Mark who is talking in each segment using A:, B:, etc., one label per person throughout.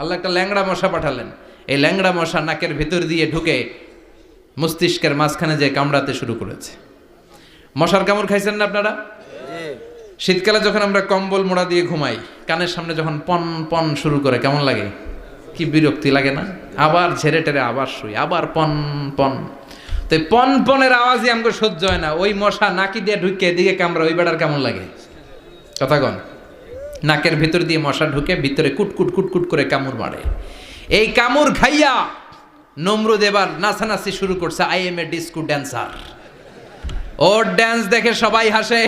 A: আল্লাহ একটা ল্যাংড়া মশা পাঠালেন। এই ল্যাংড়া মশা নাকের ভেতর দিয়ে ঢুকে মস্তিষ্কের মাঝখানে যে কামড়াতে শুরু করেছে। মশার কামড় খাইছেন না আপনারা? শীতকালে যখন আমরা কম্বল মোড়া দিয়ে ঘুমাই কানের সামনে যখন পন পন শুরু করে কেমন লাগে? কি বিরক্তি লাগে না? আবার ঝেড়ে টেরে আবার শুই আবার পন পন। তো এই পন পনেরো আওয়াজই আমাকে সহ্য হয় না। ওই মশা নাকি দিয়ে ঢুকে এদিকে কামড়া ওই বেড়ার কেমন লাগে? কথা কন। নাকের ভিতর দিয়ে মশা ঢুকে ভিতরে কুটকুট কুটকুট করে কামড় মারে। এই কামড় খাইয়া নমরুদ এবার নাচানাচি শুরু করছে I am a disco dancer. Or dance দেখে সবাই হাসে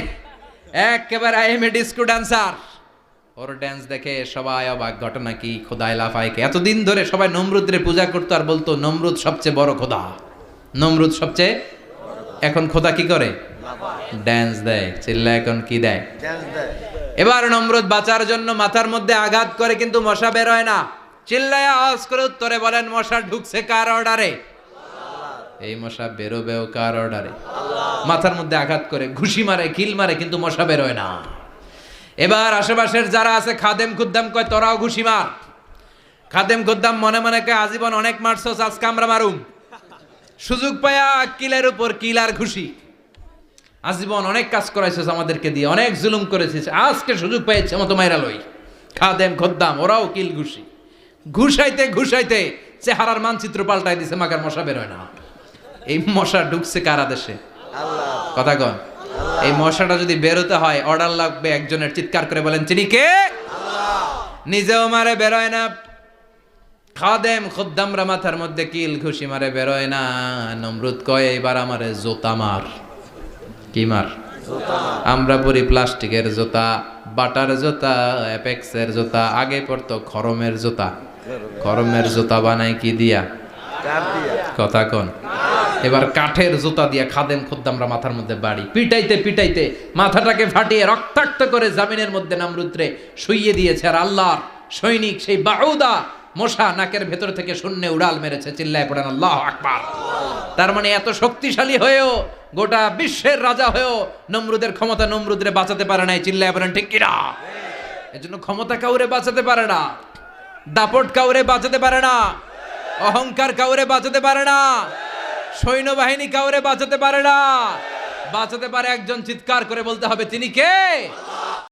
A: একেবারে I am a disco dancer. Or dance দেখে সবাই অবাক ঘটনা কি? খোদাই লাফাইকে এতদিন ধরে সবাই নমরুদরে পূজা করতো আর বলতো নমরুদ সবচেয়ে বড় খোদা। নমরুদ সবচেয়ে এখন খোদা কি করে? ড্যান্স দেয় চিল্লা এখন কি দেয়? ড্যান্স দেয়। এবার নমরুদ বাঁচার জন্য মাথার মধ্যে আঘাত করে কিন্তু মশা বের হয় না। চিল্লায় আওয়াজ করে উত্তরে বলেন, মশা ঢুকছে কার অর্ডারে? এই মশা বেরোবেও কার অর্ডারে? মাথার মধ্যে আঘাত করে, ঘুষি মারে কিল মারে, কিন্তু মশা বেরোয় না। এবার আশেপাশের যারা আছে, খাদেম খুদ্দাম কয়, তোরাও ঘুষি মার। খাদেম খুদ্দাম মনে মনে কয়, আজীবন অনেক মারছস, আজকে আমরা মারুম। সুযোগ পায়া কিলের উপর কিল আর ঘুষি। আজীবন অনেক কাজ করাইছিস আমাদেরকে দিয়ে অনেক জুলুম করেছিস। আজকে সুযোগ পেয়েছে মতো মাইরা লই। খাদেম খদ্দাম ওরাও কিল ঘুষি ঘুষাইতে ঘুষাইতে চেহারার মানচিত্র পাল্টাই দিছে মাকার মশা বেরোয় না। এই মশা ঢুকছে কারা দেশে? কথা কন। এই মশাটা যদি বেরোতে হয় অর্ডার লাগবে একজনের চিৎকার করে বলেন চিনি কে? নিজেও মারে বেরোয় না। খাদেম খুদ্দামরা মাথার মধ্যে কিল ঘুষি মারে বেরোয় না। নমরুদ কয় এবার আমারে জোতা মার। কি মার? আমরা পরি প্লাস্টিকের জুতা বাটার জুতা অ্যাপেক্সের জুতা আগে পড়তো খরমের জুতা। খরমের জুতা বানাই কি দিয়া? কথা কন। এবার কাঠের জুতা দিয়া খাদেম খুদ্দামরা মাথার মধ্যে বাড়ি। পিটাইতে পিটাইতে মাথাটাকে ফাটিয়ে রক্তাক্ত করে জামিনের মধ্যে নামরুদ্রে শুইয়ে দিয়েছে আর আল্লাহর সৈনিক সেই বাউদা মশা নাকের ভেতর থেকে শূন্য উড়াল মেরেছে চিল্লায় পড়েন আল্লাহ আকবার। তার মানে এত শক্তিশালী হয়েও গোটা বিশ্বের রাজা হয়েও নমরুদের ক্ষমতা নমরুদরে বাঁচাতে পারে নাই, চিল্লায় বলেন, ঠিক কিনা? জন্য ক্ষমতা কাউরে বাঁচাতে পারে না, দাপট কাউরে বাঁচাতে পারে না, অহংকার কাউরে বাঁচাতে পারে না, সৈন্যবাহিনী কাউরে বাঁচাতে পারে না। বাঁচাতে পারে একজন চিৎকার করে বলতে হবে, তিনি কে?